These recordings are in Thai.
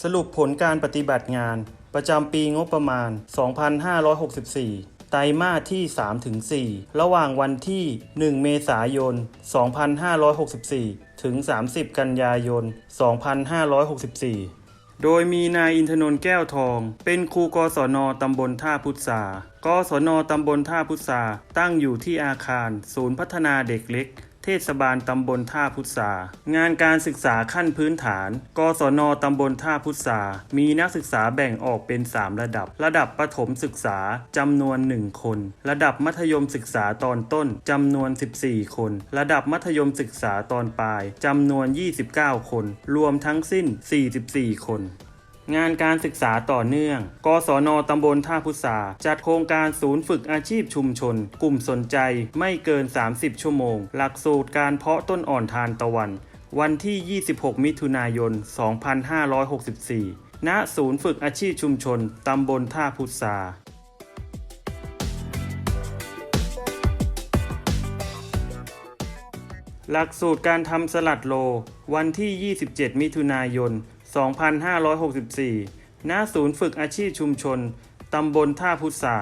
สรุปผลการปฏิบัติงาน ประจำปีงบประมาณ 2564 ไตรมาสที่ 3-4 ระหว่างวันที่ 1 เมษายน 2564 ถึง 30 กันยายน 2564 โดยมีนายอินทนนท์แก้วทอง เป็นครูกศนตำบลท่าพุทรากศนตำบลท่าพุทราตั้งอยู่ที่อาคาร ศูนย์พัฒนาเด็กเล็ก เทศบาลตำบลท่าพุทรางานการศึกษาขั้นพื้นฐาน กศนตำบลท่าพุทรามีนักศึกษาแบ่งออกเป็น 3 ระดับ ระดับประถมศึกษาจำนวน 1 คน ระดับมัธยมศึกษาตอนต้นจำนวน 14 คน ระดับมัธยมศึกษาตอนปลายจำนวน 29 คน รวมทั้งสิ้น 44 คน งานการศึกษาต่อเนื่อง กศนตำบลท่าพุทราจัดโครงการศูนย์ฝึกอาชีพชุมชน กลุ่มสนใจไม่เกิน 30 ชั่วโมง หลักสูตรการเพาะต้นอ่อนทานตะวัน วันที่ 26 มิถุนายน 2564 ณ ศูนย์ฝึกอาชีพชุมชน ตำบลท่าพุทราหลักสูตรการทำสลัดโล วันที่ 27 มิถุนายน 2564 ณ ศูนย์ฝึกอาชีพชุมชน ตำบลท่าพุทรา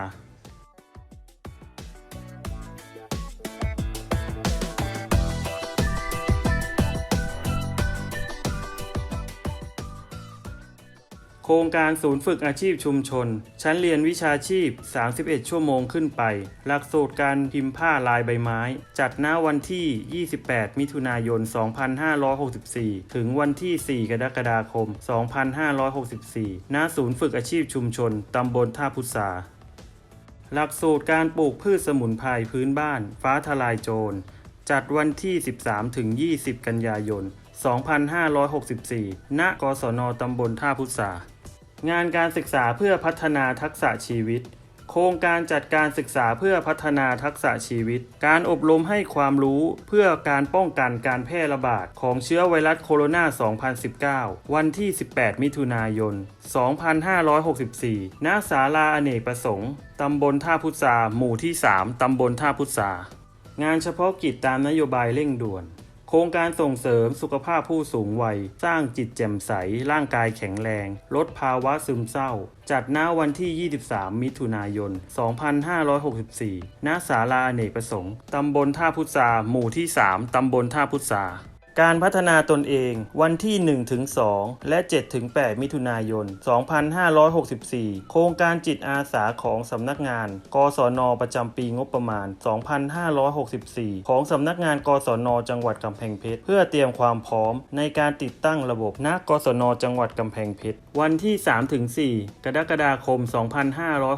ครงการศูนย์ฝึกอาชีพชุมชน ชั้นเรียนวิชาชีพ 31 ชั่วโมงขึ้นไป หลักสูตรการพิมพ์ผ้าลายใบไม้ จัดณวันที่ 28 มิถุนายน 2564 ถึงวันที่ 4 กรกฎาคม 2564 ณ ศูนย์ฝึกอาชีพชุมชน ตำบลท่าพุทราหลักสูตรการปลูกพืชสมุนไพรพื้นบ้าน ฟ้าทลายโจร จัดวันที่ 13 ถึง 20 กันยายน2564 ณ กศน ตำบลท่าพุทรา งานการศึกษาเพื่อพัฒนาทักษะชีวิต โครงการจัดการศึกษาเพื่อพัฒนาทักษะชีวิต การอบรมให้ความรู้เพื่อการป้องกันการแพร่ระบาดของเชื้อไวรัสโคโรนา 2019 วันที่ 18 มิถุนายน 2564 ณ ศาลาอเนกประสงค์ ตำบลท่าพุทราหมู่ที่ 3 ตำบลท่าพุทรางานเฉพาะกิจตามนโยบายเร่งด่วน โครงการส่งเสริมสุขภาพผู้สูงวัย สร้างจิตแจ่มใส ร่างกายแข็งแรง ลดภาวะซึมเศร้า จัดณวันที่ 23 มิถุนายน 2564 ณ ศาลาอเนกประสงค์ ตำบลท่าพุทราหมู่ที่ 3 ตำบลท่าพุทรา การพัฒนาตนเองวันที่1ถึง2และ7ถึง8มิถุนายน 2564 โครงการจิตอาสาของสำนักงาน กศน ประจำปีงบประมาณ 2564 ของสำนักงาน กศน จังหวัดกำแพงเพชร เพื่อเตรียมความพร้อมในการติดตั้งระบบณกศน จังหวัดกำแพงเพชร วันที่3ถึง4กรกฎาคม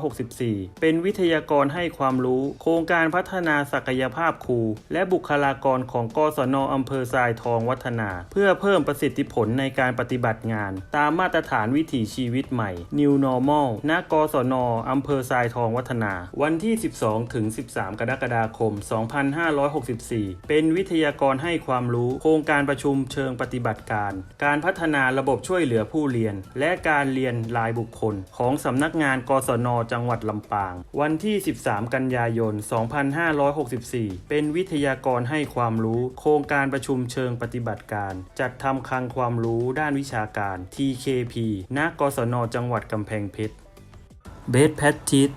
2564 เป็นวิทยากรให้ความรู้ โครงการพัฒนาศักยภาพครูและบุคลากรของ กศน อำเภอทรายทองวัฒนา เพื่อเพิ่มประสิทธิผลในการปฏิบัติงาน ตามมาตรฐานวิถีชีวิตใหม่ New Normal ณกศนอำเภอทรายทองวัฒนา วันที่ 12 ถึง 13 กรกฎาคม 2564 เป็นวิทยากรให้ความรู้ โครงการประชุมเชิงปฏิบัติการ การพัฒนาระบบช่วยเหลือผู้เรียน และการเรียนรายบุคคล ของสำนักงานกศนจังหวัดลำปาง วันที่ 13 กันยายน 2564 เป็นวิทยากรให้ความรู้ โครงการประชุมเชิงปฏิบัติการ จัดทำคลังความรู้ด้านวิชาการ TKP ณ กศน จังหวัดกำแพงเพชร เบสแพททิส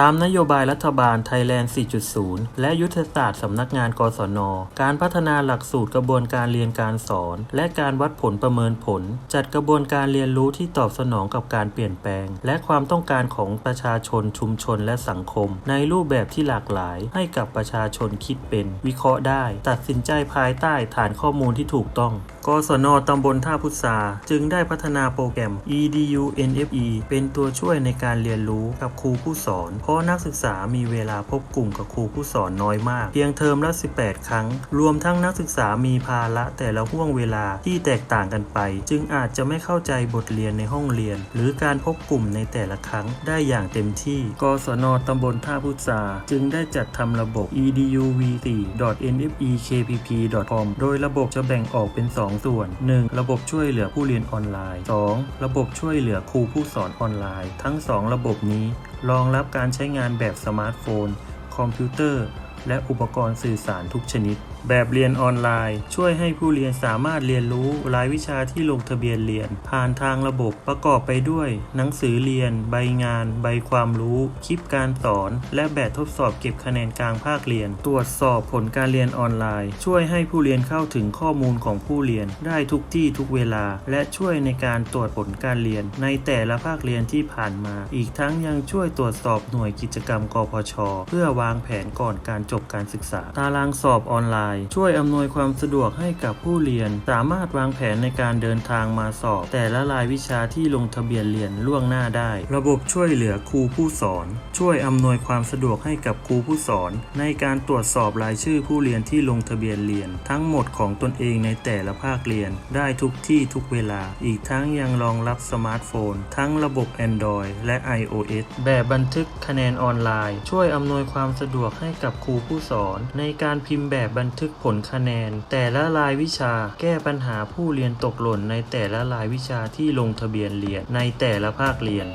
ตามนโยบายรัฐบาลไทยแลนด์ 4.0 และยุทธศาสตร์สำนักงานกศน การพัฒนาหลักสูตรกระบวนการเรียนการสอน และการวัดผลประเมินผล จัดกระบวนการเรียนรู้ที่ตอบสนองกับการเปลี่ยนแปลง และความต้องการของประชาชนชุมชนและสังคม ในรูปแบบที่หลากหลาย ให้กับประชาชนคิดเป็น วิเคราะห์ได้ ตัดสินใจภายใต้ฐานข้อมูลที่ถูกต้อง กศน ตำบลท่าพุทราจึงได้พัฒนาโปรแกรม EDU NFE เป็นตัวช่วยในการเรียนรู้กับครูผู้สอนเพราะนักศึกษามีเวลาพบกลุ่มกับครูผู้สอนน้อยมาก เพียงเทอมละ 18 ครั้ง รวมทั้งนักศึกษามีภาระแต่ละห่วงเวลาที่แตกต่างกันไป จึงอาจจะไม่เข้าใจบทเรียนในห้องเรียน หรือการพบกลุ่มในแต่ละครั้งได้อย่างเต็มที่ กศนตำบลท่าพุทราจึงได้จัดทำระบบ eduv4.nfekpp.com โดยระบบจะแบ่งออกเป็น 2 ส่วน 1. ระบบช่วยเหลือผู้เรียนออนไลน์ 2. ระบบช่วยเหลือครูผู้สอนออนไลน์ ทั้ง 2 ระบบนี้ รองรับการใช้งานแบบสมาร์ทโฟน คอมพิวเตอร์ และอุปกรณ์สื่อสารทุกชนิด แบบเรียนออนไลน์ ช่วยให้ผู้เรียนสามารถเรียนรู้รายวิชาที่ลงทะเบียนเรียน ผ่านทางระบบประกอบไปด้วย หนังสือเรียน ใบงาน ใบความรู้ คลิปการสอน และแบบทดสอบเก็บคะแนนกลางภาคเรียน ตรวจสอบผลการเรียนออนไลน์ ช่วยให้ผู้เรียนเข้าถึงข้อมูลของผู้เรียน ได้ทุกที่ทุกเวลา และช่วยในการตรวจผลการเรียน ในแต่ละภาคเรียนที่ผ่านมา อีกทั้งยังช่วยตรวจสอบหน่วยกิจกรรมกพช เพื่อวางแผนก่อนการจบการศึกษา ตารางสอบออนไลน์ช่วยอำนวยความสะดวกให้กับผู้เรียน สามารถวางแผนในการเดินทางมาสอบ แต่ละรายวิชาที่ลงทะเบียนเรียนล่วงหน้าได้ ระบบช่วยเหลือครูผู้สอน ช่วยอำนวยความสะดวกให้กับครูผู้สอน ในการตรวจสอบรายชื่อผู้เรียนที่ลงทะเบียนเรียน ทั้งหมดของตนเองในแต่ละภาคเรียน ได้ทุกที่ทุกเวลา อีกทั้งยังรองรับสมาร์ทโฟน ทั้งระบบ Android และ iOS แบบบันทึกคะแนนออนไลน์ ช่วยอำนวยความสะดวกให้กับครูผู้สอน ในการพิมพ์แบบบันทึกทึกผลคะแนน แต่ละรายวิชาแก้ปัญหาผู้เรียนตกหล่นในแต่ละรายวิชาที่ลงทะเบียนเรียนในแต่ละภาคเรียน